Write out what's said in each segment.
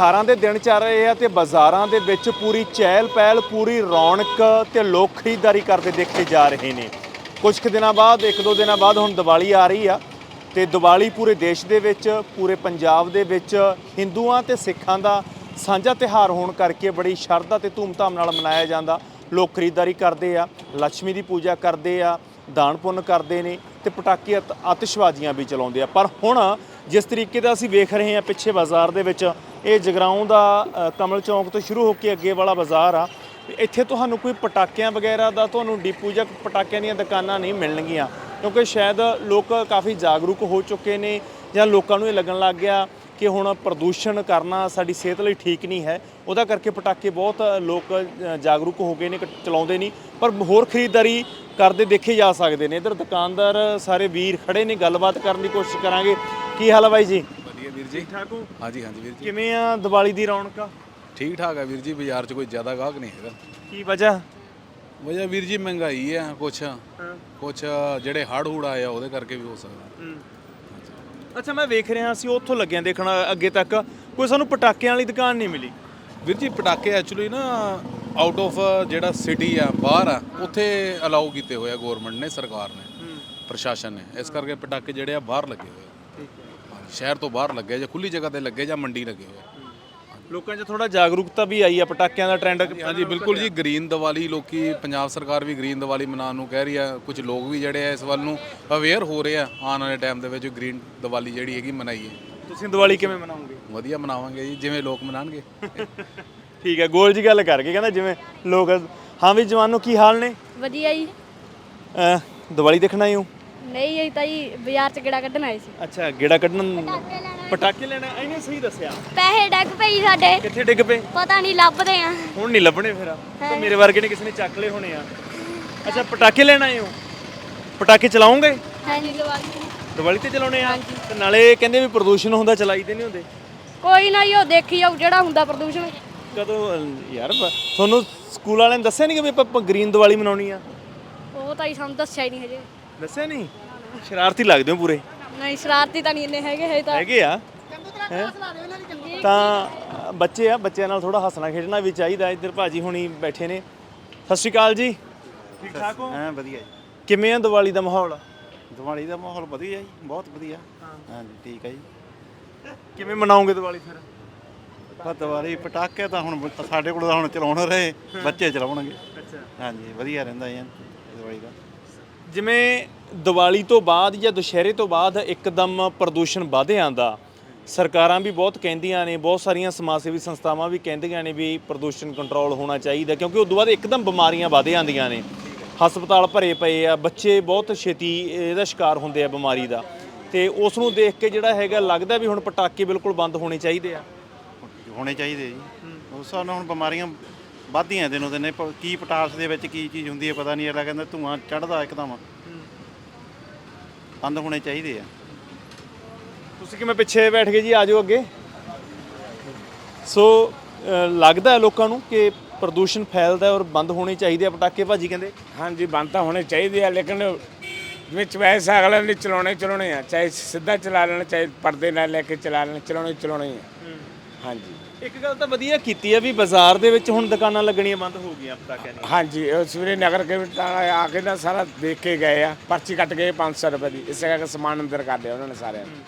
ਤਿਉਹਾਰਾਂ ਦੇ ਦਿਨ ਚੱਲ ਰਹੇ ਆ ਤੇ ਬਾਜ਼ਾਰਾਂ ਦੇ ਵਿੱਚ ਪੂਰੀ ਚਹਿਲ ਪਹਿਲ, ਪੂਰੀ ਰੌਣਕ ਤੇ ਲੋਕ ਖਰੀਦਦਾਰੀ ਕਰਦੇ ਦੇਖੇ ਜਾ ਰਹੇ ਨੇ। ਕੁਝ ਕੁ ਦਿਨਾਂ ਬਾਅਦ, ਇੱਕ ਦੋ ਦਿਨਾਂ ਬਾਅਦ ਹੁਣ ਦੀਵਾਲੀ ਆ ਰਹੀ ਆ ਤੇ ਦੀਵਾਲੀ ਪੂਰੇ ਦੇਸ਼ ਦੇ ਵਿੱਚ, ਪੂਰੇ ਪੰਜਾਬ ਦੇ ਵਿੱਚ ਹਿੰਦੂਆਂ ਤੇ ਸਿੱਖਾਂ ਦਾ ਸਾਂਝਾ ਤਿਉਹਾਰ ਹੋਣ ਕਰਕੇ ਬੜੀ ਸ਼ਰਧਾ ਤੇ ਧੂਮਧਾਮ ਨਾਲ ਮਨਾਇਆ ਜਾਂਦਾ। ਲੋਕ ਖਰੀਦਦਾਰੀ ਕਰਦੇ ਆ ਲక్ష్ਮੀ ਦੀ ਪੂਜਾ ਕਰਦੇ ਆ, ਦਾਨ ਪੁੰਨ ਕਰਦੇ ਨੇ ਤੇ ਪਟਾਕੇ ਆਤਿਸ਼ਬਾਜ਼ੀਆਂ ਵੀ ਚਲਾਉਂਦੇ ਆ। ਪਰ ਹੁਣ ਜਿਸ ਤਰੀਕੇ ਦਾ ਅਸੀਂ ਵੇਖ ਰਹੇ ਹਾਂ ਪਿੱਛੇ ਬਾਜ਼ਾਰ ਦੇ ਵਿੱਚ ਇਹ ਜਗਰਾਉਂ ਦਾ ਕਮਲ ਚੌਂਕ ਤੋਂ ਸ਼ੁਰੂ ਹੋ ਕੇ ਅੱਗੇ ਵਾਲਾ ਬਾਜ਼ਾਰ ਆ। ਇੱਥੇ ਤੁਹਾਨੂੰ ਕੋਈ ਪਟਾਕਿਆਂ ਵਗੈਰਾ ਦਾ, ਤੁਹਾਨੂੰ ਡੀਪੂ ਜਾਂ ਪਟਾਕਿਆਂ ਦੀਆਂ ਦੁਕਾਨਾਂ ਨਹੀਂ ਮਿਲਣਗੀਆਂ। ਕਿਉਂਕਿ ਸ਼ਾਇਦ ਲੋਕ ਕਾਫੀ ਜਾਗਰੂਕ ਹੋ ਚੁੱਕੇ ਨੇ ਜਾਂ ਲੋਕਾਂ ਨੂੰ ਇਹ ਲੱਗਣ ਲੱਗ ਗਿਆ ਕਿ ਹੁਣ ਪ੍ਰਦੂਸ਼ਣ ਕਰਨਾ ਸਾਡੀ ਸਿਹਤ ਲਈ ਠੀਕ ਨਹੀਂ ਹੈ। ਉਹਦਾ ਕਰਕੇ ਪਟਾਕੇ ਬਹੁਤ ਲੋਕ ਜਾਗਰੂਕ ਹੋ ਗਏ ਨੇ, ਕ- ਚਲਾਉਂਦੇ ਨਹੀਂ। ਪਰ ਹੋਰ ਖਰੀਦਦਾਰੀ ਕਰਦੇ ਦੇਖੇ ਜਾ ਸਕਦੇ ਨੇ। ਇਧਰ ਦੁਕਾਨਦਾਰ ਸਾਰੇ ਵੀਰ ਖੜੇ ਨੇ, ਗੱਲਬਾਤ ਕਰਨ ਦੀ ਕੋਸ਼ਿਸ਼ ਕਰਾਂਗੇ। ਕੀ ਹਾਲ ਹੈ ਬਾਈ ਜੀ? ਵਧੀਆ ਵੀਰ ਜੀ। ਠਾਕ ਹੋ? ਹਾਂਜੀ ਹਾਂਜੀ ਵੀਰ ਜੀ। ਕਿਵੇਂ ਆ ਦੀਵਾਲੀ ਦੀ ਰੌਣਕ? ਠੀਕ ਠਾਕ ਆ ਵੀਰ ਜੀ ਬਾਜ਼ਾਰ 'ਚ ਕੋਈ ਜ਼ਿਆਦਾ ਗਾਹਕ ਨਹੀਂ ਹੈਗਾ। ਕੀ ਵਜ੍ਹਾ? ਵਜ੍ਹਾ ਵੀਰ ਜੀ ਮਹਿੰਗਾਈ ਆ ਕੁਛ ਕੁਛ ਜਿਹੜੇ ਹੜ੍ਹ ਹੂੜ ਆਏ ਆ ਉਹਦੇ ਕਰਕੇ ਵੀ ਹੋ ਸਕਦਾ। ਅੱਛਾ ਮੈਂ ਵੇਖ ਰਿਹਾ ਸੀ ਉੱਥੋਂ ਲੱਗਿਆ ਦੇਖਣ ਅੱਗੇ ਤੱਕ ਕੋਈ ਸਾਨੂੰ ਪਟਾਕਿਆਂ ਵਾਲੀ ਦੁਕਾਨ ਨਹੀਂ ਮਿਲੀ। ਵੀਰ ਜੀ ਪਟਾਕੇ ਐਕਚੁਅਲੀ ਨਾ ਆਊਟ ਆਫ ਜਿਹੜਾ ਸਿਟੀ ਆ ਬਾਹਰ ਆ ਉੱਥੇ ਅਲਾਉ ਕੀਤੇ ਹੋਏ ਆ ਗਵਰਨਮੈਂਟ ਨੇ ਸਰਕਾਰ ਨੇ ਪ੍ਰਸ਼ਾਸਨ ਨੇ। ਇਸ ਕਰਕੇ ਪਟਾਕੇ ਜਿਹੜੇ ਆ ਬਾਹਰ ਲੱਗੇ ਹੋਏ ਠੀਕ ਹੈ। ਸ਼ਹਿਰ ਤੋਂ ਬਾਹਰ ਲੱਗੇ ਜਾਂ ਖੁੱਲੀ ਜਗ੍ਹਾ ਤੇ ਲੱਗੇ ਜਾਂ ਮੰਡੀ ਲੱਗੇ ਹੋਏ ਲੋਕਾਂ 'ਚ ਥੋੜਾ ਜਾਗਰੂਕਤਾ ਵੀ ਆਈ ਆ ਪਟਾਕਿਆਂ ਦਾ ਟ੍ਰੈਂਡ ਹਾਂਜੀ ਬਿਲਕੁਲ ਜੀ ਗ੍ਰੀਨ ਦੀਵਾਲੀ ਲੋਕੀ ਪੰਜਾਬ ਸਰਕਾਰ ਵੀ ਗ੍ਰੀਨ ਦੀਵਾਲੀ ਮਨਾਉਣ ਨੂੰ ਕਹਿ ਰਹੀ ਆ। ਕੁਝ ਲੋਕ ਵੀ ਜਿਹੜੇ ਆ ਇਸ ਵੱਲ ਨੂੰ ਅਵੇਅਰ ਹੋ ਰਹੇ ਆ ਆਉਣ ਵਾਲੇ ਟਾਈਮ ਦੇ ਵਿੱਚ ਗ੍ਰੀਨ ਦੀਵਾਲੀ ਜਿਹੜੀ ਹੈਗੀ ਮਨਾਈਏ। ਤੁਸੀਂ ਦੀਵਾਲੀ ਕਿਵੇਂ ਮਨਾਓਗੇ? ਵਧੀਆ ਮਨਾਵਾਂਗੇ ਜੀ ਜਿਵੇਂ ਲੋਕ ਮਨਾਣਗੇ। ਠੀਕ ਹੈ ਗੋਲ ਜੀ ਗੱਲ ਕਰਕੇ ਕਹਿੰਦਾ ਜਿਵੇਂ ਲੋਕ ਹਾਂ ਵੀ ਜਵਾਨੋ ਕੀ ਹਾਲ ਨੇ? ਵਧੀਆ ਜੀ। ਅਹ, ਦੀਵਾਲੀ ਦੇਖਣ ਆਏ ਹੋ? ਨਹੀਂ ਇਹ ਤਾਂ ਜੀ ਬਾਜ਼ਾਰ ਚ ਗੇੜਾ ਕੱਢਣ ਆਏ ਸੀ। ਅੱਛਾ ਗੇੜਾ ਕੱਢਣ ਪਟਾਕੇ ਲੈਣਾ ਇਹਨੇ ਸਹੀ ਦੱਸਿਆ। ਪੈਸੇ ਡੱਗ ਪਈ ਸਾਡੇ। ਕਿੱਥੇ ਡਿੱਗ ਪਏ? ਪਤਾ ਨਹੀਂ ਲੱਭਦੇ ਆ। ਹੁਣ ਨਹੀਂ ਲੱਭਣੇ ਫਿਰ। ਤਾਂ ਮੇਰੇ ਵਰਗੇ ਨੇ ਕਿਸੇ ਨੇ ਚੱਕ ਲਏ ਹੋਣੇ ਆ। ਅੱਛਾ ਪਟਾਕੇ ਲੈਣ ਆਏ ਹੋ? ਪਟਾਕੇ ਚਲਾਉਂਗੇ ਹਾਂਜੀ। ਦੀਵਾਲੀ ਦੀਵਾਲੀ ਤੇ ਚਲਾਉਣੇ ਆ? ਤੇ ਨਾਲੇ ਕਹਿੰਦੇ ਵੀ ਪ੍ਰਦੂਸ਼ਣ ਹੁੰਦਾ ਚਲਾਈਦੇ ਨਹੀਂ ਹੁੰਦੇ। ਕੋਈ ਨਾ ਜੀ ਉਹ ਦੇਖੀ ਜਾਊ ਜਿਹੜਾ ਹੁੰਦਾ ਪ੍ਰਦੂਸ਼ਣ। ਕਦੋਂ ਯਾਰ ਤੁਹਾਨੂੰ ਸਕੂਲ ਵਾਲਿਆਂ ਨੇ ਦੱਸਿਆ ਨਹੀਂ ਕਿ ਵੀ ਆਪਾਂ ਗ੍ਰੀਨ ਦੀਵਾਲੀ ਮਨਾਉਣੀ ਆ? ਉਹ ਤਾਂ ਜੀ ਸਾਨੂੰ ਦੱਸਿਆ ਹੀ ਨਹੀਂ ਹਜੇ। ਦੱਸਿਆ ਨਹੀਂ? ਸ਼ਰਾਰਤੀ ਲੱਗਦੇ ਹੋ ਪੂਰੇ? ਨਹੀਂ ਸ਼ਰਾਰਤੀ ਤਾਂ ਨਹੀਂ ਇੰਨੇ ਹੈਗੇ ਹਜੇ ਤਾਂ। ਹੈਗੇ ਆ। ਹੈਂ? ਤਾਂ ਬੱਚੇ ਆ ਬੱਚਿਆਂ ਨਾਲ ਥੋੜਾ ਹੱਸਣਾ ਖੇਡਣਾ ਵੀ ਚਾਹੀਦਾ। ਇੱਧਰ ਭਾਜੀ ਹੁਣੀ ਬੈਠੇ ਨੇ। ਸਤਿ ਸ਼੍ਰੀ ਅਕਾਲ ਜੀ। ਠੀਕ ਠਾਕ ਹੋ? ਹਾਂ ਵਧੀਆ ਜੀ। ਕਿਵੇਂ ਆ ਦੀਵਾਲੀ ਦਾ ਮਾਹੌਲ? ਦੀਵਾਲੀ ਦਾ ਮਾਹੌਲ ਵਧੀਆ ਜੀ ਬਹੁਤ ਵਧੀਆ। ਹਾਂਜੀ ਠੀਕ ਹੈ ਜੀ। ਕਿਵੇਂ ਮਨਾਓਗੇ ਦੀਵਾਲੀ ਫਿਰ? ਪਰ ਦੀਵਾਲੀ ਪਟਾਕੇ ਤਾਂ ਹੁਣ ਬ- ਸਾਡੇ ਕੋਲ ਤਾਂ ਹੁਣ ਚਲਾਉਣ ਰਹੇ ਬੱਚੇ ਚਲਾਉਣਗੇ। ਅੱਛਾ। ਹਾਂਜੀ ਵਧੀਆ ਰਹਿੰਦਾ ਜੀ ਦੀਵਾਲੀ ਦਾ। ਜਿਵੇਂ ਦੀਵਾਲੀ ਤੋਂ ਬਾਅਦ ਜਾਂ ਦੁਸ਼ਹਿਰੇ ਤੋਂ ਬਾਅਦ ਇੱਕਦਮ ਪ੍ਰਦੂਸ਼ਣ ਵਧ ਆਂਦਾ ਸਰਕਾਰਾਂ ਵੀ ਬਹੁਤ ਕਹਿੰਦੀਆਂ ਨੇ, ਬਹੁਤ ਸਾਰੀਆਂ ਸਮਾਜ ਸੇਵੀ ਸੰਸਥਾਵਾਂ ਵੀ ਕਹਿੰਦੀਆਂ ਨੇ ਵੀ ਪ੍ਰਦੂਸ਼ਣ ਕੰਟਰੋਲ ਹੋਣਾ ਚਾਹੀਦਾ, ਕਿਉਂਕਿ ਉਦੋਂ ਬਾਅਦ ਇੱਕਦਮ ਬਿਮਾਰੀਆਂ ਵਧ ਆਂਦੀਆਂ ਨੇ। ਹਸਪਤਾਲ ਭਰੇ ਪਏ ਆ, ਬੱਚੇ ਬਹੁਤ ਛੇਤੀ ਇਹਦਾ ਸ਼ਿਕਾਰ ਹੁੰਦੇ ਆ ਬਿਮਾਰੀ ਦਾ। ਤੇ ਉਸ ਨੂੰ ਦੇਖ ਕੇ ਜਿਹੜਾ ਹੈਗਾ ਲੱਗਦਾ ਵੀ ਹੁਣ ਪਟਾਕੇ ਬਿਲਕੁਲ ਬੰਦ ਹੋਣੇ ਚਾਹੀਦੇ ਆ। ਹੋਣੇ ਚਾਹੀਦੇ ਜੀ। ਉਸ ਹਿਸਾਬ ਨਾਲ ਹੁਣ ਬਿਮਾਰੀਆਂ ਵੱਧਦੀਆਂ ਦਿਨੋਂ ਦਿਨ ਇਹ ਪ- ਕੀ ਪਟਾਸ ਦੇ ਵਿੱਚ ਕੀ ਚੀਜ਼ ਹੁੰਦੀ ਹੈ ਪਤਾ ਨਹੀਂ ਅਗਲਾ ਕਹਿੰਦਾ ਧੂਆਂ ਚੜਦਾ ਇੱਕਦਮ। ਬੰਦ ਹੋਣੇ ਚਾਹੀਦੇ ਆ। ਤੁਸੀਂ ਕਿਵੇਂ ਪਿੱਛੇ ਬੈਠ ਗਏ ਜੀ? ਆਜੋ ਅੱਗੇ। ਸੋ ਅ, ਲੱਗਦਾ ਹੈ ਲੋਕਾਂ ਨੂੰ ਕਿ ਪ੍ਰਦੂਸ਼ਣ ਫੈਲਦਾ ਹੈ ਔਰ ਬੰਦ ਹੋਣੇ ਚਾਹੀਦੇ ਆ ਪਟਾਕੇ ਭਾਜੀ ਕਹਿੰਦੇ? ਹਾਂਜੀ ਬੰਦ ਤਾਂ ਹੋਣੇ ਚਾਹੀਦੇ ਆ ਲੇਕਿਨ ਵਿੱਚ ਵੈਸੇ ਅਗਲੇ ਨੇ ਚਲਾਉਣੇ ਚਲਾਉਣੇ ਆ ਚਾਹੇ ਸਿੱਧਾ ਚਲਾ ਲੈਣ ਚਾਹੇ ਪਰਦੇ ਨਾਲ ਲੈ ਕੇ ਚਲਾ ਲੈਣ ਚਲਾਉਣੇ ਚਲਾਉਣੇ ਆ। ਹਾਂਜੀ। ਇੱਕ ਗੱਲ ਤਾਂ ਵਧੀਆ ਕੀਤੀ ਹੈ ਵੀ ਬਾਜ਼ਾਰ ਦੇ ਵਿੱਚ ਹੁਣ ਦੁਕਾਨਾਂ ਲੱਗਣੀਆਂ ਬੰਦ ਹੋ ਗਈਆਂ ਪਟਾਕਿਆਂ ਦੀਆਂ ਹਾਂਜੀ ਉਹ ਸਵੇਰੇ ਨਗਰ ਵਾਲੇ ਆ ਕੇ ਨਾ ਸਾਰਾ ਦੇਖ ਕੇ ਗਏ ਆ ਪਰਚੀ ਕੱਟ ਗਏ 500 ਰੁਪਏ ਦੀ ਇਸੇ ਕਰਕੇ ਸਮਾਨ ਅੰਦਰ ਕਰ ਲਿਆ ਉਹਨਾਂ ਨੇ ਸਾਰਿਆਂ ਨੇ।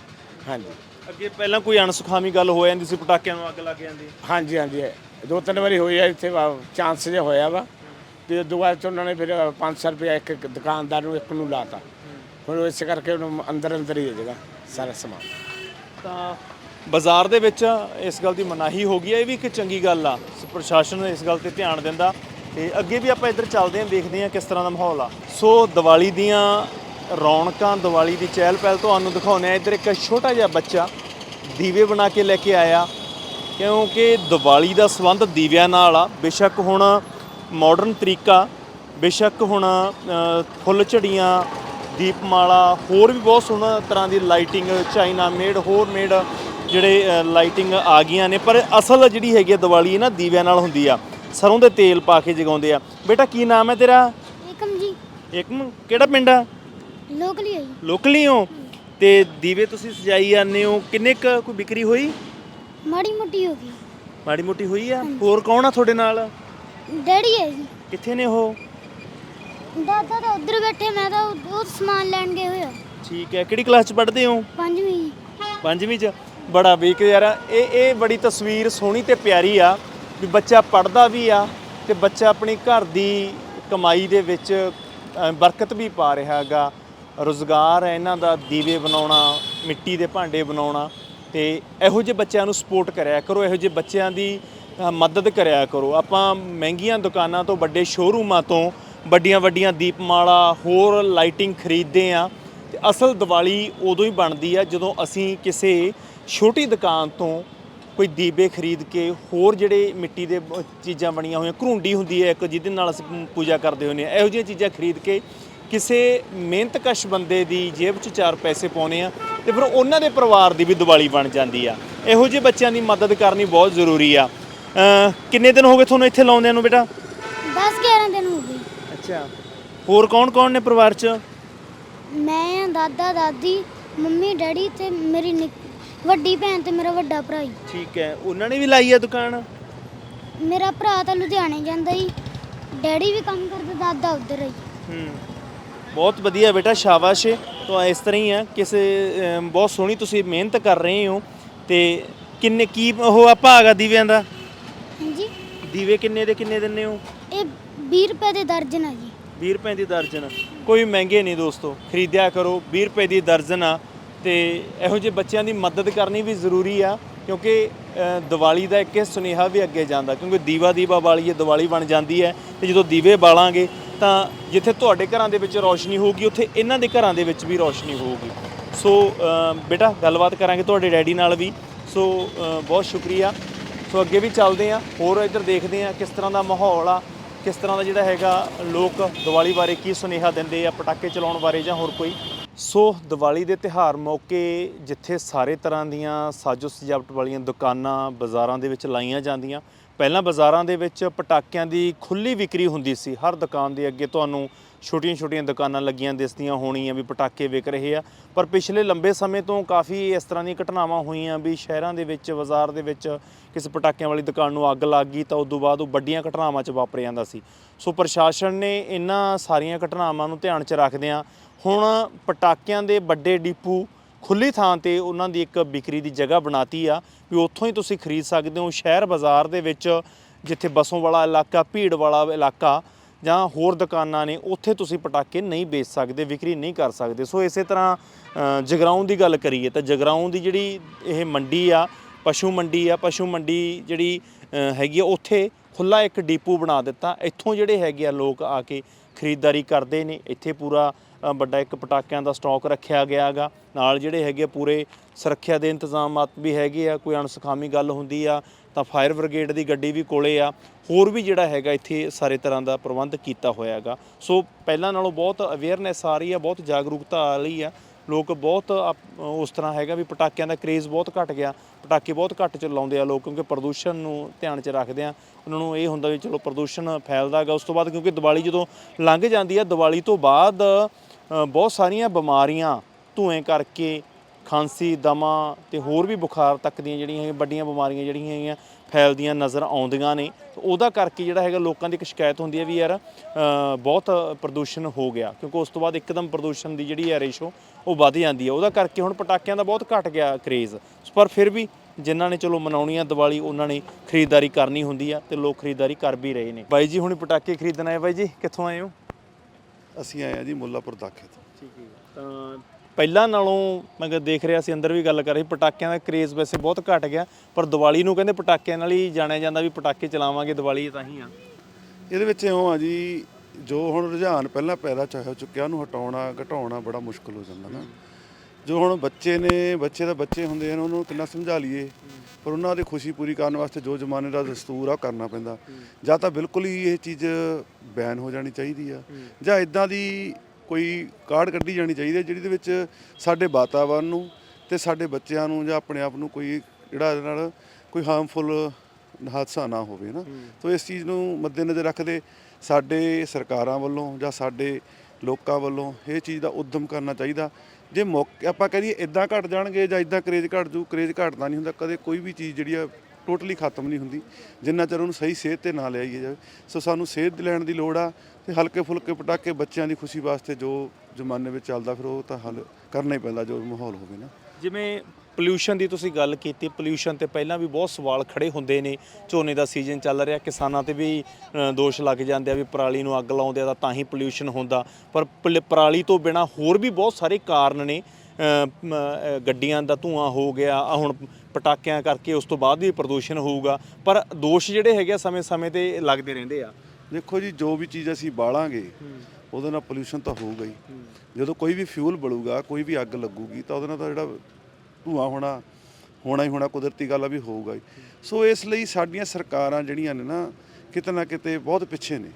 ਹਾਂਜੀ। ਅੱਗੇ ਪਹਿਲਾਂ ਕੋਈ ਅਣਸੁਖਾਵੀ ਗੱਲ ਹੋ ਜਾਂਦੀ ਸੀ ਪਟਾਕਿਆਂ ਨੂੰ ਅੱਗ ਲੱਗ ਜਾਂਦੀ। ਹਾਂਜੀ ਹਾਂਜੀ। ਦੋ ਤਿੰਨ ਵਾਰੀ ਹੋਈ ਆ ਇੱਥੇ ਚਾਂਸ ਜਿਹਾ ਹੋਇਆ ਵਾ। ਤੇ ਦੁਬਾਰਾ ਚ ਉਹਨਾਂ ਨੇ ਫਿਰ 500 ਰੁਪਏ ਇੱਕ ਇੱਕ ਦੁਕਾਨਦਾਰ ਨੂੰ ਇੱਕ ਨੂੰ ਲਾਤਾ। ਹੁਣ ਇਸੇ ਕਰਕੇ ਉਹਨੂੰ ਅੰਦਰ ਅੰਦਰ ਹੀ ਹੈ ਸਾਰਾ ਸਮਾਨ। ਤਾਂ ਬਾਜ਼ਾਰ ਦੇ ਵਿੱਚ ਇਸ ਗੱਲ ਦੀ ਮਨਾਹੀ ਹੋ ਗਈ ਹੈ। ਇਹ ਵੀ ਇੱਕ ਚੰਗੀ ਗੱਲ ਆ। ਸੋ ਪ੍ਰਸ਼ਾਸਨ ਇਸ ਗੱਲ ਤੇ ਧਿਆਨ ਦਿੰਦਾ। ਤੇ ਅੱਗੇ ਵੀ ਆਪਾਂ ਇੱਧਰ ਚੱਲਦੇ ਹਾਂ ਦੇਖਦੇ ਹਾਂ ਕਿਸ ਤਰ੍ਹਾਂ ਦਾ ਮਾਹੌਲ ਆ। ਸੋ ਦੀਵਾਲੀ ਦੀਆਂ ਰੌਣਕਾਂ, ਦੀਵਾਲੀ ਦੀ ਚਹਿਲ ਪਹਿਲ ਤੁਹਾਨੂੰ ਦਿਖਾਉਂਦੇ ਆ ਇੱਧਰ ਇੱਕ ਛੋਟਾ ਜਿਹਾ ਬੱਚਾ ਦੀਵੇ ਬਣਾ ਕੇ ਲੈ ਕੇ ਆਇਆ। ਕਿਉਂਕਿ ਦੀਵਾਲੀ ਦਾ ਸੰਬੰਧ ਦੀਵਿਆਂ ਨਾਲ ਆ। ਬੇਸ਼ੱਕ ਹੁਣ ਮਾਡਰਨ ਤਰੀਕਾ, ਬੇਸ਼ੱਕ ਹੁਣ ਫੁੱਲ ਝੜੀਆਂ, ਦੀਪਮਾਲਾ, ਹੋਰ ਵੀ ਬਹੁਤ ਸੋਹਣਾ ਤਰ੍ਹਾਂ ਦੀ ਲਾਈਟਿੰਗ ਚਾਈਨਾ ਮੇਡ, ਹੋਰ ਮੇਡ ਜਿਹੜੇ ਲਾਈਟਿੰਗ ਆ ਗਈਆਂ ਨੇ ਪਰ ਅਸਲ ਜਿਹੜੀ ਹੈਗੀ ਦੀਵਾਲੀ ਨਾ ਦੀਵਿਆਂ ਨਾਲ ਹੁੰਦੀ ਆ। ਸਰੋਂ ਦੇ ਤੇਲ ਪਾ ਕੇ ਜਗਾਉਂਦੇ ਆ। ਬੇਟਾ ਕੀ ਨਾਮ ਹੈ ਤੇਰਾ? ਏਕਮ ਜੀ। ਏਕਮ? ਕਿਹੜਾ ਪਿੰਡ ਆ? ਲੋਕਲੀ ਹੈ ਲੋਕਲੀ ਹੋ? ਤੇ ਦੀਵੇ ਤੁਸੀਂ ਸਜਾਈ ਜਾਂਦੇ ਹੋ ਕਿੰਨੇ ਕੁ ਕੋਈ ਵਿਕਰੀ ਹੋਈ? ਮਾੜੀ ਮੋਟੀ ਹੋ ਗਈ। ਮਾੜੀ ਮੋਟੀ ਹੋਈ ਆ? ਹੋਰ ਕੌਣ ਆ ਤੁਹਾਡੇ ਨਾਲ? ਡੈਡੀ ਹੈ ਜੀ। ਕਿੱਥੇ ਨੇ ਉਹ? ਦਾਦਾ ਤਾਂ ਉੱਧਰ ਬੈਠੇ ਮੈਂ ਤਾਂ ਉਹ ਸਮਾਨ ਲੈਣ ਗਏ ਹੋਇਆ ਠੀਕ ਹੈ ਕਿਹੜੀ ਕਲਾਸ 'ਚ ਪੜ੍ਹਦੇ ਹੋ? ਪੰਜਵੀਂ ਜੀ। ਪੰਜਵੀਂ 'ਚ। ਬੜਾ ਵੀਕ ਯਾਰ, ਇਹ ਇਹ ਬੜੀ ਤਸਵੀਰ ਸੋਹਣੀ ਤੇ ਪਿਆਰੀ ਆ ਵੀ ਬੱਚਾ ਪੜਦਾ ਵੀ ਆ ਤੇ ਬੱਚਾ ਆਪਣੀ ਘਰ ਦੀ ਕਮਾਈ ਦੇ ਵਿੱਚ ਬਰਕਤ ਵੀ ਪਾ ਰਿਹਾ ਹੈਗਾ। ਰੋਜ਼ਗਾਰ ਹੈ ਇਹਨਾਂ ਦਾ, ਦੀਵੇ ਬਣਾਉਣਾ, ਮਿੱਟੀ ਦੇ ਭਾਂਡੇ ਬਣਾਉਣਾ ਤੇ ਇਹੋ ਜਿਹੇ ਬੱਚਿਆਂ ਨੂੰ ਸਪੋਰਟ ਕਰਿਆ ਕਰੋ, ਇਹੋ ਜਿਹੇ ਬੱਚਿਆਂ ਦੀ ਮਦਦ ਕਰਿਆ ਕਰੋ। ਆਪਾਂ ਮਹਿੰਗੀਆਂ ਦੁਕਾਨਾਂ ਤੋਂ, ਵੱਡੇ ਸ਼ੋਰੂਮਾਂ ਤੋਂ ਵੱਡੀਆਂ ਵੱਡੀਆਂ ਦੀਪਮਾਲਾ, ਹੋਰ ਲਾਈਟਿੰਗ ਖਰੀਦਦੇ ਆ ਤੇ ਅਸਲ ਦੀਵਾਲੀ ਉਦੋਂ ਹੀ ਬਣਦੀ ਆ ਜਦੋਂ ਅਸੀਂ ਕਿਸੇ ਛੋਟੀ ਦੁਕਾਨ ਤੋਂ ਕੋਈ ਦੀਵੇ ਖਰੀਦ ਕੇ ਹੋਰ ਜਿਹੜੇ ਮਿੱਟੀ ਦੇ ਚੀਜ਼ਾਂ ਬਣੀਆਂ ਹੋਈਆਂ ਘਰੁੰਡੀ ਹੁੰਦੀ ਹੈ ਇੱਕ ਜਿਹਦੇ ਨਾਲ ਅਸੀਂ ਪੂਜਾ ਕਰਦੇ ਹੁੰਦੇ ਆ ਇਹੋ ਜਿਹੀਆਂ ਚੀਜ਼ਾਂ ਖਰੀਦ ਕੇ ਕਿਸੇ ਮਿਹਨਤਕਸ਼ ਬੰਦੇ ਦੀ ਜੇਬ 'ਚ ਚਾਰ ਪੈਸੇ ਪਾਉਨੇ ਆ ਤੇ ਫਿਰ ਉਹਨਾਂ ਦੇ ਪਰਿਵਾਰ ਦੀ ਵੀ ਦੀਵਾਲੀ ਬਣ ਜਾਂਦੀ ਆ। ਇਹੋ ਜਿਹੇ ਬੱਚਿਆਂ ਦੀ ਮਦਦ ਕਰਨੀ ਬਹੁਤ ਜ਼ਰੂਰੀ ਆ। ਕਿੰਨੇ ਦਿਨ ਹੋ ਗਏ ਤੁਹਾਨੂੰ ਇੱਥੇ ਲਾਉਂਦਿਆਂ ਨੂੰ ਬੇਟਾ? 10 11 ਦਿਨ ਹੋ ਗਏ। ਅੱਛਾ। ਹੋਰ ਕੌਣ ਕੌਣ ਨੇ ਪਰਿਵਾਰ 'ਚ? ਮੈਂ ਦਾਦਾ ਦਾਦੀ ਮੰਮੀ ਡੈਡੀ ਤੇ ਮੇਰੀ ਨਿੱਕ- ਵੱਡੀ ਭੈਣ ਤੇ ਮੇਰਾ ਵੱਡਾ ਭਰਾ ਜੀ ਠੀਕ ਹੈ। ਉਹਨਾਂ ਨੇ ਵੀ ਲਾਈ ਆ ਦੁਕਾਨ? ਮੇਰਾ ਭਰਾ ਤਾਂ ਲੁਧਿਆਣੇ ਜਾਂਦਾ ਜੀ ਡੈਡੀ ਵੀ ਕੰਮ ਕਰਦਾ ਦਾਦਾ ਉੱਧਰ ਹੈ। ਹੂੰ। ਬਹੁਤ ਵਧੀਆ ਬੇਟਾ ਸ਼ਾਬਾਸ਼ ਏ। ਤਾਂ ਇਸ ਤਰ੍ਹਾਂ ਹੀ ਆ। ਕਿਸੇ ਅਮ, ਬਹੁਤ ਸੋਹਣੀ ਤੁਸੀਂ ਮਿਹਨਤ ਕਰ ਰਹੇ ਹੋ। ਤੇ ਕਿੰਨੇ ਕੀ ਉਹ ਆ ਭਾਗਾ ਦੀਵਿਆਂ ਦਾ? ਹਾਂਜੀ। ਦੀਵੇ ਕਿੰਨੇ ਦੇ ਕਿੰਨੇ ਦਿੰਨੇ ਹੋ? ਇਹ 20 ਰੁਪਏ ਦੇ ਦਰਜਨ ਆ ਜੀ। 20 ਰੁਪਏ ਦੀ ਦਰਜਨ। ਕੋਈ ਮਹਿੰਗੇ ਨਹੀਂ ਦੋਸਤੋ। ਖਰੀਦਿਆ ਕਰੋ। 20 ਰੁਪਏ ਦੀ ਦਰਜਨ ਆ। ਤੇ ਇਹੋ ਜਿਹੇ ਬੱਚਿਆਂ ਦੀ ਮਦਦ ਕਰਨੀ ਵੀ ਜ਼ਰੂਰੀ ਆ, ਕਿਉਂਕਿ ਦੀਵਾਲੀ ਦਾ ਇੱਕ ਇਹ ਸੁਨੇਹਾ ਵੀ ਅੱਗੇ ਜਾਂਦਾ, ਕਿਉਂਕਿ ਦੀਵਾ ਦੀਵਾ ਵਾਲੀਏ ਦੀਵਾਲੀ ਬਣ ਜਾਂਦੀ ਹੈ ਤੇ ਜਦੋਂ ਦੀਵੇ ਬਾਲਾਂਗੇ ਤਾਂ ਜਿੱਥੇ ਤੁਹਾਡੇ ਘਰਾਂ ਦੇ ਵਿੱਚ ਰੋਸ਼ਨੀ ਹੋਊਗੀ, ਉੱਥੇ ਇਹਨਾਂ ਦੇ ਘਰਾਂ ਦੇ ਵਿੱਚ ਵੀ ਰੋਸ਼ਨੀ ਹੋਊਗੀ। ਸੋ ਬੇਟਾ ਗੱਲਬਾਤ ਕਰਾਂਗੇ ਤੁਹਾਡੇ ਡੈਡੀ ਨਾਲ ਵੀ। ਸੋ ਬਹੁਤ ਸ਼ੁਕਰੀਆ। ਸੋ ਅੱਗੇ ਵੀ ਚੱਲਦੇ ਆ ਹੋਰ ਇੱਧਰ ਦੇਖਦੇ ਆ ਕਿਸ ਤਰ੍ਹਾਂ ਦਾ ਮਾਹੌਲ ਆ, ਕਿਸ ਤਰ੍ਹਾਂ ਦਾ ਜਿਹੜਾ ਹੈਗਾ ਲੋਕ ਦੀਵਾਲੀ ਬਾਰੇ ਕੀ ਸੁਨੇਹਾ ਦਿੰਦੇ ਆ, ਪਟਾਕੇ ਚਲਾਉਣ ਬਾਰੇ ਜਾਂ ਹੋਰ ਕੋਈ। ਸੋ ਦੀਵਾਲੀ ਦੇ ਤਿਹਾਰ ਮੌਕੇ ਜਿੱਥੇ ਸਾਰੇ ਤਰ੍ਹਾਂ ਦੀਆਂ ਸਾਜੋ ਸਜਾਵਟ ਵਾਲੀਆਂ ਦੁਕਾਨਾਂ ਬਾਜ਼ਾਰਾਂ ਦੇ ਵਿੱਚ ਲਾਈਆਂ ਜਾਂਦੀਆਂ, ਪਹਿਲਾਂ ਬਾਜ਼ਾਰਾਂ ਦੇ ਵਿੱਚ ਪਟਾਕਿਆਂ ਦੀ ਖੁੱਲੀ ਵਿਕਰੀ ਹੁੰਦੀ ਸੀ। ਹਰ ਦੁਕਾਨ ਦੇ ਅੱਗੇ ਤੁਹਾਨੂੰ ਛੋਟੀਆਂ-ਛੋਟੀਆਂ ਦੁਕਾਨਾਂ ਲੱਗੀਆਂ ਦਿਸਦੀਆਂ ਹੋਣੀਆਂ ਵੀ ਪਟਾਕੇ ਵਿਕ ਰਹੇ ਆ। ਪਰ ਪਿਛਲੇ ਲੰਬੇ ਸਮੇਂ ਤੋਂ ਕਾਫੀ ਇਸ ਤਰ੍ਹਾਂ ਦੀਆਂ ਘਟਨਾਵਾਂ ਹੋਈਆਂ ਵੀ ਸ਼ਹਿਰਾਂ ਦੇ ਵਿੱਚ, ਬਾਜ਼ਾਰ ਦੇ ਵਿੱਚ ਕਿਸੇ ਪਟਾਕਿਆਂ ਵਾਲੀ ਦੁਕਾਨ ਨੂੰ ਅੱਗ ਲੱਗ ਗਈ ਤਾਂ ਉਸ ਤੋਂ ਬਾਅਦ ਉਹ ਵੱਡੀਆਂ ਘਟਨਾਵਾਂ 'ਚ ਵਾਪਰ ਜਾਂਦਾ ਸੀ। ਸੋ ਪ੍ਰਸ਼ਾਸਨ ਨੇ ਇਹਨਾਂ ਸਾਰੀਆਂ ਘਟਨਾਵਾਂ ਨੂੰ ਧਿਆਨ 'ਚ ਰੱਖਦਿਆਂ ਹੁਣ ਪਟਾਕਿਆਂ ਦੇ ਵੱਡੇ ਡਿਪੂ ਖੁੱਲੀ ਥਾਂ ਤੇ ਉਹਨਾਂ ਦੀ ਇੱਕ ਵਿਕਰੀ ਦੀ ਜਗ੍ਹਾ ਬਣਾਤੀ ਆ ਵੀ ਉੱਥੋਂ ਹੀ ਤੁਸੀਂ ਖਰੀਦ ਸਕਦੇ ਹੋ। ਸ਼ਹਿਰ ਬਾਜ਼ਾਰ ਦੇ ਵਿੱਚ ਜਿੱਥੇ ਬਸੋਂ ਵਾਲਾ ਇਲਾਕਾ ਭੀੜ ਵਾਲਾ ਇਲਾਕਾ ਜਾਂ ਹੋਰ ਦੁਕਾਨਾਂ ਨੇ ਉੱਥੇ ਤੁਸੀਂ ਪਟਾਕੇ ਨਹੀਂ ਵੇਚ ਸਕਦੇ ਵਿਕਰੀ ਨਹੀਂ ਕਰ ਸਕਦੇ। ਸੋ ਇਸੇ ਤਰ੍ਹਾਂ ਅ, ਜਗਰਾਉਂ ਦੀ ਗੱਲ ਕਰੀਏ ਤਾਂ ਜਗਰਾਉਂ ਦੀ ਜਿਹੜੀ ਇਹ ਮੰਡੀ ਆ ਪਸ਼ੂ ਮੰਡੀ ਆ ਪਸ਼ੂ ਮੰਡੀ ਜਿਹੜੀ ਹੈਗੀ ਆ। ਉੱਥੇ ਖੁੱਲਾ ਇੱਕ ਡੀਪੂ ਬਣਾ ਦਿੱਤਾ। ਇੱਥੋਂ ਜਿਹੜੇ ਹੈਗੇ ਆ ਲੋਕ ਆ ਕੇ ਖਰੀਦਦਾਰੀ ਕਰਦੇ ਨੇ। ਇੱਥੇ ਪੂਰਾ ਵੱਡਾ ਇੱਕ ਪਟਾਕਿਆਂ ਦਾ ਸਟਾਕ ਰੱਖਿਆ ਗਿਆ ਹੈਗਾ। ਨਾਲ ਜਿਹੜੇ ਹੈਗੇ ਆ ਪੂਰੇ ਸੁਰੱਖਿਆ ਦੇ ਇੰਤਜ਼ਾਮਾਤ ਵੀ ਹੈਗੇ ਆ। ਕੋਈ ਅਣਸੁਖਾਮੀ ਗੱਲ ਹੁੰਦੀ ਆ ਤਾਂ ਫਾਇਰ ਬ੍ਰਿਗੇਡ ਦੀ ਗੱਡੀ ਵੀ ਕੋਲੇ ਆ। ਹੋਰ ਵੀ ਜਿਹੜਾ ਹੈਗਾ ਇੱਥੇ ਸਾਰੇ ਤਰ੍ਹਾਂ ਦਾ ਪ੍ਰਬੰਧ ਕੀਤਾ ਹੋਇਆ ਹੈਗਾ। ਸੋ ਪਹਿਲਾਂ ਨਾਲੋਂ ਬਹੁਤ ਅਵੇਅਰਨੈਸ ਆ ਰਹੀ ਆ, ਬਹੁਤ ਜਾਗਰੂਕਤਾ ਆ ਰਹੀ ਆ। ਲੋਕ ਬਹੁਤ ਆਪ- ਉਸ ਤਰ੍ਹਾਂ ਹੈਗਾ ਵੀ ਪਟਾਕਿਆਂ ਦਾ ਕਰੇਜ਼ ਬਹੁਤ ਘਟ ਗਿਆ। ਪਟਾਕੇ ਬਹੁਤ ਘੱਟ ਚਲਾਉਂਦੇ ਆ ਲੋਕ ਕਿਉਂਕਿ ਪ੍ਰਦੂਸ਼ਣ ਨੂੰ ਧਿਆਨ 'ਚ ਰੱਖਦੇ ਆ। ਉਹਨਾਂ ਨੂੰ ਇਹ ਹੁੰਦਾ ਵੀ ਚਲੋ ਪ੍ਰਦੂਸ਼ਣ ਫੈਲਦਾ ਹੈਗਾ ਉਸ ਤੋਂ ਬਾਅਦ ਕਿਉਂਕਿ ਦੀਵਾਲੀ ਜਦੋਂ ਲੰਘ ਜਾਂਦੀ ਆ, ਦੀਵਾਲੀ ਤੋਂ ਬਾਅਦ ਬਹੁਤ ਸਾਰੀਆਂ ਬਿਮਾਰੀਆਂ ਧੂਏ ਕਰਕੇ ਖਾਂਸੀ, ਦਮਾ ਤੇ ਹੋਰ ਵੀ ਬੁਖਾਰ ਤੱਕ ਦੀਆਂ ਜਿਹੜੀਆਂ ਹੈਗੀਆਂ, ਵੱਡੀਆਂ ਬਿਮਾਰੀਆਂ ਜਿਹੜੀਆਂ ਹੈਗੀਆਂ ਫੈਲਦੀਆਂ ਨਜ਼ਰ ਆਉਂਦੀਆਂ ਨੇ। ਉਹਦਾ ਕਰਕੇ ਜਿਹੜਾ ਹੈਗਾ ਲੋਕਾਂ ਦੀ ਇੱਕ ਸ਼ਿਕਾਇਤ ਹੁੰਦੀ ਹੈ ਵੀ ਯਾਰ ਬਹੁਤ ਪ੍ਰਦੂਸ਼ਣ ਹੋ ਗਿਆ। ਕਿਉਂਕਿ ਉਸ ਤੋਂ ਬਾਅਦ ਇੱਕਦਮ ਪ੍ਰਦੂਸ਼ਣ ਦੀ ਜਿਹੜੀ ਹੈ ਰੇਸ਼ੋ ਉਹ ਵੱਧ ਜਾਂਦੀ ਹੈ। ਉਹਦਾ ਕਰਕੇ ਹੁਣ ਪਟਾਕਿਆਂ ਦਾ ਬਹੁਤ ਘਟ ਗਿਆ ਕਰੇਜ਼ ਪਰ ਫਿਰ ਵੀ ਜਿਨ੍ਹਾਂ ਨੇ ਚਲੋ ਮਨਾਉਣੀ ਆ ਦੀਵਾਲੀ ਉਹਨਾਂ ਨੇ ਖਰੀਦਦਾਰੀ ਕਰਨੀ ਹੁੰਦੀ ਆ ਤੇ ਲੋਕ ਖਰੀਦਦਾਰੀ ਕਰ ਵੀ ਰਹੇ ਨੇ। ਬਾਈ ਜੀ ਹੁਣ ਪਟਾਕੇ ਖਰੀਦਣ ਆਏ ਬਾਈ ਜੀ? ਕਿੱਥੋਂ ਆਏ ਹੋ? ਅਸੀਂ ਆਏ ਆ ਜੀ ਮੁੱਲਾਪੁਰ ਦਾਖੇ ਤੋਂ। ਠੀਕ ਹੈ ਤਾਂ ਪਹਿਲਾਂ ਨਾਲੋਂ ਮੈਂ ਕਿਹਾ ਦੇਖ ਰਿਹਾ ਸੀ, ਅੰਦਰ ਵੀ ਗੱਲ ਕਰ ਰਹੀ, ਪਟਾਕਿਆਂ ਦਾ ਕਰੇਜ਼ ਵੈਸੇ ਬਹੁਤ ਘਟ ਗਿਆ, ਪਰ ਦੀਵਾਲੀ ਨੂੰ ਕਹਿੰਦੇ ਪਟਾਕਿਆਂ ਨਾਲ ਹੀ ਜਾਣਿਆ ਜਾਂਦਾ ਵੀ ਪਟਾਕੇ ਚਲਾਵਾਂਗੇ, ਦੀਵਾਲੀ ਤਾਂ ਹੀ ਆ। ਇਹਦੇ ਵਿੱਚ ਇਉਂ ਆ ਜੀ, ਜੋ ਹੁਣ ਰੁਝਾਨ ਪਹਿਲਾਂ ਪੈਦਾ ਹੋ ਚੁੱਕਿਆ, ਉਹਨੂੰ ਹਟਾਉਣਾ, ਘਟਾਉਣਾ ਬੜਾ ਮੁਸ਼ਕਲ ਹੋ ਜਾਂਦਾ ਨਾ। ਜੋ ਹੁਣ ਬੱਚੇ ਨੇ, ਬੱਚੇ ਦਾ ਬੱਚੇ ਹੁੰਦੇ ਹਨ, ਉਹਨੂੰ ਕਿੰਨਾ ਸਮਝਾ ਲਈਏ, ਪਰ ਉਹਨਾਂ ਦੀ ਖੁਸ਼ੀ ਪੂਰੀ ਕਰਨ ਵਾਸਤੇ ਜੋ ਜ਼ਮਾਨੇ ਦਾ ਦਸਤੂਰ ਆ, ਉਹ ਕਰਨਾ ਪੈਂਦਾ। ਜਾਂ ਤਾਂ ਬਿਲਕੁਲ ਹੀ ਇਹ ਚੀਜ਼ ਬੈਨ ਹੋ ਜਾਣੀ ਚਾਹੀਦੀ ਆ, ਜਾਂ ਇਦਾਂ ਦੀ ਕੋਈ ਕਾਰਡ ਕੱਢੀ ਜਾਣੀ ਚਾਹੀਦੀ ਹੈ ਜਿਹੜੀ ਦੇ ਵਿੱਚ ਸਾਡੇ ਵਾਤਾਵਰਨ ਨੂੰ ਤੇ ਸਾਡੇ ਬੱਚਿਆਂ ਨੂੰ ਜਾਂ ਆਪਣੇ ਆਪ ਨੂੰ ਕੋਈ ਜਿਹੜਾ ਇਹਦੇ ਨਾਲ ਕੋਈ ਹਾਰਮਫੁਲ ਹਾਦਸਾ ਨਾ ਹੋਵੇ ਨਾ। ਤੋ ਇਸ ਚੀਜ਼ ਨੂੰ ਮੱਦੇਨਜ਼ਰ ਰੱਖਦੇ ਸਾਡੇ ਸਰਕਾਰਾਂ ਵੱਲੋਂ ਜਾਂ ਸਾਡੇ ਲੋਕਾਂ ਵੱਲੋਂ ਇਹ ਚੀਜ਼ ਦਾ ਉਦਮ ਕਰਨਾ ਚਾਹੀਦਾ। ਜੇ ਮੌਕੇ ਆਪਾਂ ਕਹੀਏ ਇਦਾਂ ਘਟ ਜਾਣਗੇ ਜਾਂ ਇਦਾਂ ਕਰੇਜ ਘਟ ਜੂ ਕਰੇਜ ਘਟਦਾ ਨਹੀਂ ਹੁੰਦਾ ਕਦੇ ਕੋਈ ਵੀ ਚੀਜ਼ ਜਿਹੜੀ ਆ ਟੋਟਲੀ ਖਤਮ ਨਹੀਂ ਹੁੰਦੀ। ਜਿੰਨਾ ਚਿਰ ਉਹਨੂੰ ਸਹੀ ਸਿਹਤ ਤੇ ਨਾ ਲਿਆਈਏ ਜਾਵੇ। ਸੋ ਸਾਨੂੰ ਸਿਹਤ ਲੈਣ ਦੀ ਲੋੜ ਆ ਤੇ ਹਲਕੇ ਫੁਲਕੇ ਪਟਾਕੇ ਬੱਚਿਆਂ ਦੀ ਖੁਸ਼ੀ ਵਾਸਤੇ ਜੋ ਜ਼ਮਾਨੇ ਵਿੱਚ ਚੱਲਦਾ ਫਿਰ ਉਹ ਤਾਂ ਹੱਲ ਕਰਨਾ ਹੀ ਪੈਂਦਾ ਜੋ ਮਾਹੌਲ ਹੋਵੇ ਨਾ। ਜਿਵੇਂ ਪੋਲਿਊਸ਼ਨ ਦੀ ਤੁਸੀਂ ਗੱਲ ਕੀਤੀ ਪੋਲਿਊਸ਼ਨ ਤੇ ਪਹਿਲਾਂ ਵੀ ਬਹੁਤ ਸਵਾਲ ਖੜੇ ਹੁੰਦੇ ਨੇ। ਝੋਨੇ ਦਾ ਸੀਜ਼ਨ ਚੱਲ ਰਿਹਾ, ਕਿਸਾਨਾਂ ਤੇ ਵੀ ਦੋਸ਼ ਲੱਗ ਜਾਂਦੇ ਆ ਵੀ ਪਰਾਲੀ ਨੂੰ ਅੱਗ ਲਾਉਂਦੇ ਆ ਤਾਂ ਹੀ ਪੋਲਿਊਸ਼ਨ ਹੁੰਦਾ। ਪਰ ਪਲ- ਪਰਾਲੀ ਤੋਂ ਬਿਨਾ ਹੋਰ ਵੀ ਬਹੁਤ ਸਾਰੇ ਕਾਰਨ ਨੇ। ਗੱਡੀਆਂ ਦਾ ਧੂਆਂ ਹੋ ਗਿਆ ਆ ਹੁਣ ਪਟਾਕਿਆਂ ਕਰਕੇ ਉਸ ਤੋਂ ਬਾਅਦ ਵੀ ਪ੍ਰਦੂਸ਼ਣ ਹੋਊਗਾ। ਪਰ ਦੋਸ਼ ਜਿਹੜੇ ਹੈਗੇ ਆ ਸਮੇਂ-ਸਮੇਂ ਤੇ ਲੱਗਦੇ ਰਹਿੰਦੇ ਆ। ਦੇਖੋ ਜੀ, ਜੋ ਵੀ ਚੀਜ਼ ਅਸੀਂ ਬਾਲਾਂਗੇ, ਉਹਦੇ ਨਾਲ ਪੋਲਿਊਸ਼ਨ ਤਾਂ ਹੋਊਗਾ ਹੀ। ਜਦੋਂ ਕੋਈ ਵੀ ਫਿਊਲ ਬਲੂਗਾ, ਕੋਈ ਵੀ ਅੱਗ ਲੱਗੂਗੀ, ਤਾਂ ਉਹਦੇ ਨਾਲ ਤਾਂ ਜਿਹੜਾ ਧੂਆਂ ਹੋਣਾ ਹੋਣਾ ਹੀ ਹੋਣਾ, ਕੁਦਰਤੀ ਗੱਲ ਆ ਵੀ ਹੋਊਗਾ ਹੀ। ਸੋ ਇਸ ਲਈ ਸਾਡੀਆਂ ਸਰਕਾਰਾਂ ਜਿਹੜੀਆਂ ਨੇ ਨਾ, ਕਿਤੇ ਨਾ ਕਿਤੇ ਬਹੁਤ ਪਿੱਛੇ ਨੇ।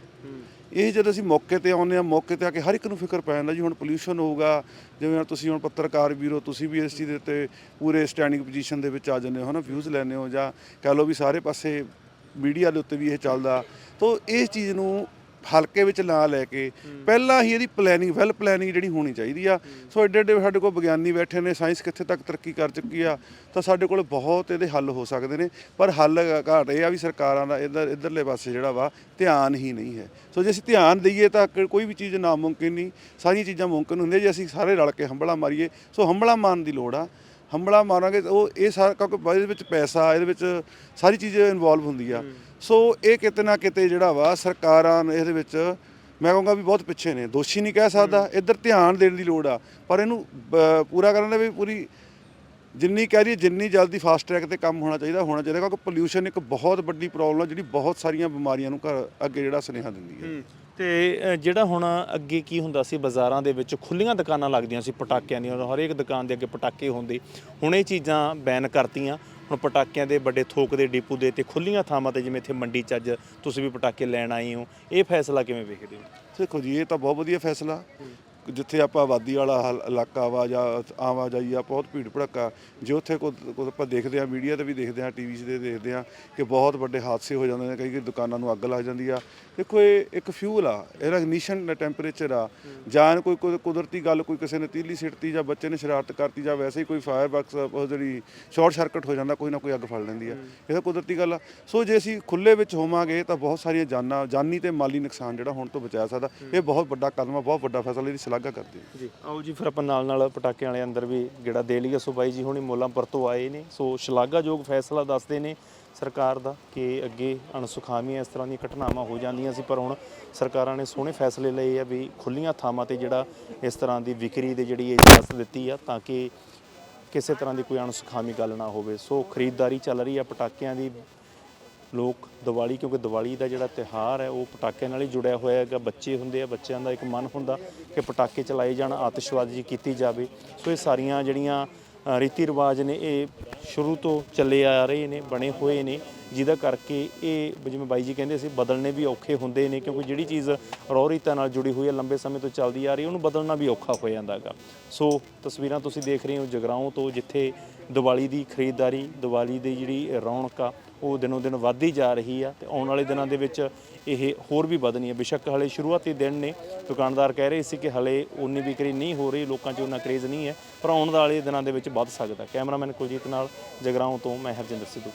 ਇਹ ਜਦੋਂ ਅਸੀਂ ਮੌਕੇ ਤੇ ਆਉਂਦੇ ਆ ਮੌਕੇ ਤੇ ਆ ਕੇ ਹਰ ਇੱਕ ਨੂੰ ਫਿਕਰ ਪੈ ਜਾਂਦਾ ਜੀ, ਹੁਣ ਪੋਲਿਊਸ਼ਨ ਹੋਊਗਾ, ਜਿਵੇਂ ਤੁਸੀਂ ਹੁਣ ਪੱਤਰਕਾਰ ਵੀਰੋ, ਤੁਸੀਂ ਵੀ ਇਸ ਚੀਜ਼ ਦੇ ਉੱਤੇ ਪੂਰੇ ਸਟੈਂਡਿੰਗ ਪੋਜੀਸ਼ਨ ਦੇ ਵਿੱਚ ਆ ਜਾਂਦੇ ਹੋ ਨਾ ਵਿਊਜ਼ ਲੈਂਦੇ ਹੋ ਜਾਂ ਕਹ ਲਓ ਵੀ ਸਾਰੇ ਪਾਸੇ ਮੀਡੀਆ ਦੇ ਉੱਤੇ ਵੀ ਇਹ ਚੱਲਦਾ। ਤੋਂ ਇਸ ਚੀਜ਼ ਨੂੰ ਹਲਕੇ ਵਿੱਚ ਨਾ ਲੈ ਕੇ ਪਹਿਲਾਂ ਹੀ ਇਹਦੀ ਪਲੈਨਿੰਗ ਵੈਲ ਪਲੈਨਿੰਗ ਜਿਹੜੀ ਹੋਣੀ ਚਾਹੀਦੀ ਆ। ਸੋ ਐਡੇ ਐਡੇ ਸਾਡੇ ਕੋਲ ਵਿਗਿਆਨੀ ਬੈਠੇ ਨੇ ਸਾਇੰਸ ਕਿੱਥੇ ਤੱਕ ਤਰੱਕੀ ਕਰ ਚੁੱਕੀ ਆ ਤਾਂ ਸਾਡੇ ਕੋਲ ਬਹੁਤ ਇਹਦੇ ਹੱਲ ਹੋ ਸਕਦੇ ਨੇ। ਪਰ ਹੱਲ ਘਾਟ ਇਹ ਆ ਵੀ ਸਰਕਾਰਾਂ ਦਾ ਇਧਰ ਇਧਰਲੇ ਪਾਸੇ ਜਿਹੜਾ ਵਾ ਧਿਆਨ ਹੀ ਨਹੀਂ ਹੈ। ਸੋ ਜੇ ਅਸੀਂ ਧਿਆਨ ਦਈਏ ਤਾਂ ਕੋਈ ਵੀ ਚੀਜ਼ ਨਾਮੁਮਕਿਨ ਨਹੀਂ। ਸਾਰੀਆਂ ਚੀਜ਼ਾਂ ਮੁਮਕਿਨ ਹੁੰਦੀਆਂ ਜੇ ਅਸੀਂ ਸਾਰੇ ਰਲ ਕੇ ਹੰਬਲਾ ਮਾਰੀਏ। ਸੋ ਹੰਬਲਾ ਮਾਰਨ ਦੀ ਲੋੜ ਆ। ਹੰਬਲਾ ਮਾਰਾਂਗੇ ਉਹ ਇਹ ਸਾਰਾ ਕਿਉਂਕਿ ਇਹਦੇ ਵਿੱਚ ਪੈਸਾ ਇਹਦੇ ਵਿੱਚ ਸਾਰੀ ਚੀਜ਼ਾਂ ਇਨਵੋਲਵ ਹੁੰਦੀ ਆ। ਸੋ ਇਹ ਕਿਤੇ ਨਾ ਕਿਤੇ ਜਿਹੜਾ ਵਾ ਸਰਕਾਰਾਂ ਇਹਦੇ ਵਿੱਚ ਮੈਂ ਕਹੂੰਗਾ ਵੀ ਬਹੁਤ ਪਿੱਛੇ ਨੇ ਦੋਸ਼ੀ ਨਹੀਂ ਕਹਿ ਸਕਦਾ ਇੱਧਰ ਧਿਆਨ ਦੇਣ ਦੀ ਲੋੜ ਆ ਪਰ ਇਹਨੂੰ ਬ- ਪੂਰਾ ਕਰਨ ਦੇ ਵੀ ਪੂਰੀ ਜਿੰਨੀ ਕਹਿ ਰਹੀ ਜਿੰਨੀ ਜਲਦੀ ਫਾਸਟ ਟਰੈਕ ਤੇ ਕੰਮ ਹੋਣਾ ਚਾਹੀਦਾ ਹੋਣਾ ਚਾਹੀਦਾ ਕਿਉਂਕਿ ਪੋਲਿਊਸ਼ਨ ਇੱਕ ਬਹੁਤ ਵੱਡੀ ਪ੍ਰੋਬਲਮ ਆ ਜਿਹੜੀ ਬਹੁਤ ਸਾਰੀਆਂ ਬਿਮਾਰੀਆਂ ਨੂੰ ਘਰ ਅੱਗੇ ਜਿਹੜਾ ਸੁਨੇਹਾ ਦਿੰਦੀ ਹੈ। ਤੇ ਅ, ਜਿਹੜਾ ਹੁਣ ਅੱਗੇ ਕੀ ਹੁੰਦਾ ਸੀ ਬਾਜ਼ਾਰਾਂ ਦੇ ਵਿੱਚ ਖੁੱਲੀਆਂ ਦੁਕਾਨਾਂ ਲੱਗਦੀਆਂ ਸੀ ਪਟਾਕਿਆਂ ਦੀਆਂ ਹਰੇਕ ਦੁਕਾਨ ਦੇ ਅੱਗੇ ਪਟਾਕੇ ਹੁੰਦੇ ਹੁਣ ਇਹ ਚੀਜ਼ਾਂ ਬੈਨ ਕਰਤੀਆਂ। ਹੁਣ ਪਟਾਕਿਆਂ ਦੇ ਵੱਡੇ ਥੋਕ ਦੇ ਡਿਪੂ ਦੇ ਤੇ ਖੁੱਲੀਆਂ ਥਾਵਾਂ ਤੇ ਜਿਵੇਂ ਇੱਥੇ ਮੰਡੀ ਚ ਅੱਜ ਤੁਸੀਂ ਵੀ ਪਟਾਕੇ ਲੈਣ ਆਏ ਹੋ, ਇਹ ਫੈਸਲਾ ਕਿਵੇਂ ਵੇਖਦੇ ਹੋ? ਦੇਖੋ ਜੀ, ਇਹ ਤਾਂ ਬਹੁਤ ਵਧੀਆ ਫੈਸਲਾ। ਜਿੱਥੇ ਆਪਾਂ ਆਬਾਦੀ ਵਾਲਾ ਹਲ- ਇਲਾਕਾ ਵਾ ਜਾਂ ਆਵਾਜਾਈ ਆ, ਬਹੁਤ ਭੀੜ ਭੜੱਕਾ। ਜੇ ਉੱਥੇ ਕੋਈ ਕੋਈ ਆਪਾਂ ਦੇਖਦੇ ਆ ਮੀਡੀਆ ਤੇ ਵੀ ਦੇਖਦੇ ਆ ਟੀਵੀ 'ਤੇ ਦੇਖਦੇ ਆ ਕਿ ਬਹੁਤ ਵੱਡੇ ਹਾਦਸੇ ਹੋ ਜਾਂਦੇ ਨੇ, ਕਈ ਕਈ ਦੁਕਾਨਾਂ ਨੂੰ ਅੱਗ ਲੱਗ ਜਾਂਦੀ ਆ। ਦੇਖੋ, ਇਹ ਇੱਕ ਫਿਊਲ ਆ ਇਹਦਾ ਇਗਨੀਸ਼ਨ ਟੈਂਪਰੇਚਰ ਆ। ਜਾਂ ਕੋਈ ਕੋਈ ਕੁਦਰਤੀ ਗੱਲ ਕੋਈ ਕਿਸੇ ਨੇ ਤੀਲੀ ਸਿੱਟਤੀ ਜਾਂ ਬੱਚੇ ਨੇ ਸ਼ਰਾਰਤ ਕਰਤੀ ਜਾਂ ਵੈਸੇ ਹੀ ਕੋਈ ਫਾਇਰ ਬਕਸ ਉਹ ਜਿਹੜੀ ਸ਼ਾਰਟ ਸਰਕਟ ਹੋ ਜਾਂਦਾ, ਕੋਈ ਨਾ ਕੋਈ ਅੱਗ ਫੜ ਲੈਂਦੀ ਆ। ਇਹ ਤਾਂ ਕੁਦਰਤੀ ਗੱਲ ਆ। ਸੋ ਜੇ ਅਸੀਂ ਖੁੱਲੇ ਵਿੱਚ ਹੋਵਾਂਗੇ ਤਾਂ ਬਹੁਤ ਸਾਰੀਆਂ ਜਾਨਾਂ ਜਾਨੀ ਤੇ ਮਾਲੀ ਨੁਕਸਾਨ ਜਿਹੜਾ ਹੁਣ ਤੋਂ ਬਚਾਇਆ ਸਕਦਾ। ਇਹ ਬਹੁਤ ਵੱਡਾ ਕਦਮ ਆ, ਬਹੁਤ ਵੱਡਾ ਫੈਸਲਾ, ਇਹਦੀ ਸ਼ਲਾਘਾ ਕਰਦੇ ਹਾਂ ਜੀ। ਆਓ ਜੀ, ਫਿਰ ਆਪਾਂ ਨਾਲ ਨਾਲ ਪਟਾਕਿਆਂ ਵਾਲੇ ਅੰਦਰ ਵੀ ਜਿਹੜਾ ਦੇ ਲਈਏ। ਸੋ ਬਾਈ ਜੀ ਹੁਣੀ ਮੋਲਾਂਪੁਰ ਤੋਂ ਆਏ ਨੇ। ਸੋ ਸ਼ਲਾਘਾਯੋਗ ਫੈਸਲਾ ਦੱਸਦੇ ਨੇ ਸਰਕਾਰ ਦਾ ਕਿ ਅੱਗੇ ਅਣਸੁਖਾਵੀਆਂ ਇਸ ਤਰ੍ਹਾਂ ਦੀਆਂ ਘਟਨਾਵਾਂ ਹੋ ਜਾਂਦੀਆਂ ਸੀ, ਪਰ ਹੁਣ ਸਰਕਾਰਾਂ ਨੇ ਸੋਹਣੇ ਫੈਸਲੇ ਲਏ ਆ ਵੀ ਖੁੱਲੀਆਂ ਥਾਵਾਂ ਤੇ ਜਿਹੜਾ ਇਸ ਤਰ੍ਹਾਂ ਦੀ ਵਿਕਰੀ ਦੇ ਜਿਹੜੀ ਇਜਾਜ਼ਤ ਦਿੱਤੀ ਆ, ਤਾਂ ਕਿ ਕਿਸੇ ਤਰ੍ਹਾਂ ਦੀ ਕੋਈ ਅਣਸੁਖਾਵੀ ਗੱਲ ਨਾ ਹੋਵੇ। ਸੋ ਖਰੀਦਦਾਰੀ ਚੱਲ ਰਹੀ ਆ ਪਟਾਕਿਆਂ ਦੀ। ਲੋਕ ਦੀਵਾਲੀ, ਕਿਉਂਕਿ ਦੀਵਾਲੀ ਦਾ ਜਿਹੜਾ ਤਿਹਾਰ ਹੈ, ਉਹ ਪਟਾਕਿਆਂ ਨਾਲ ਹੀ ਜੁੜਿਆ ਹੋਇਆ ਹੈਗਾ। ਬੱਚੇ ਹੁੰਦੇ ਆ, ਬੱਚਿਆਂ ਦਾ ਇੱਕ ਮਨ ਹੁੰਦਾ ਕਿ ਪਟਾਕੇ ਚਲਾਏ ਜਾਣ, ਆਤਿਸ਼ਬਾਜ਼ੀ ਕੀਤੀ ਜਾਵੇ। ਸੋ ਇਹ ਸਾਰੀਆਂ ਜਿਹੜੀਆਂ ਰੀਤੀ ਰਿਵਾਜ ਨੇ, ਇਹ ਸ਼ੁਰੂ ਤੋਂ ਚੱਲੇ ਆ ਰਹੇ ਨੇ, ਬਣੇ ਹੋਏ ਨੇ, ਜਿਹਦਾ ਕਰਕੇ ਇਹ ਜਿਵੇਂ ਬਾਈ ਜੀ ਕਹਿੰਦੇ ਸੀ ਬਦਲਣੇ ਵੀ ਔਖੇ ਹੁੰਦੇ ਨੇ, ਕਿਉਂਕਿ ਜਿਹੜੀ ਚੀਜ਼ ਰੌ ਰੀਤਾਂ ਨਾਲ ਜੁੜੀ ਹੋਈ ਹੈ, ਲੰਬੇ ਸਮੇਂ ਤੋਂ ਚੱਲਦੀ ਆ ਰਹੀ, ਉਹਨੂੰ ਬਦਲਣਾ ਵੀ ਔਖਾ ਹੋ ਜਾਂਦਾ ਹੈਗਾ। ਸੋ ਤਸਵੀਰਾਂ ਤੁਸੀਂ ਦੇਖ ਰਹੇ ਹੋ ਜਗਰਾਉਂ ਤੋਂ, ਜਿੱਥੇ ਦੀਵਾਲੀ ਦੀ ਖਰੀਦਦਾਰੀ, ਦੀਵਾਲੀ ਦੀ ਜਿਹੜੀ ਰੌਣਕ ਆ, ਉਹ ਦਿਨੋਂ ਦਿਨ ਵੱਧਦੀ ਜਾ ਰਹੀ ਆ ਤੇ ਆਉਣ ਵਾਲੇ ਦਿਨਾਂ ਦੇ ਵਿੱਚ ਇਹ ਹੋਰ ਵੀ ਵਧਣੀ ਹੈ ਬੇਸ਼ੱਕ ਹਲੇ ਸ਼ੁਰੂਆਤੀ ਦਿਨ ਨੇ, ਦੁਕਾਨਦਾਰ ਕਹਿ ਰਹੇ ਸੀ ਕਿ ਹਲੇ ਉਨੀ ਵਿਕਰੀ ਨਹੀਂ ਹੋ ਰਹੀ, ਲੋਕਾਂ 'ਚ ਉਨਾ ਕਰੇਜ਼ ਨਹੀਂ ਹੈ, ਪਰ ਆਉਣ ਵਾਲੇ ਦਿਨਾਂ ਦੇ ਵਿੱਚ ਵੱਧ ਸਕਦਾ। ਕੈਮਰਾਮੈਨ ਕੁਲਜੀਤ ਨਾਲ ਜਗਰਾਉਂ ਤੋਂ ਮੈਂ ਹਰਜਿੰਦਰ ਸਿੱਧੂ।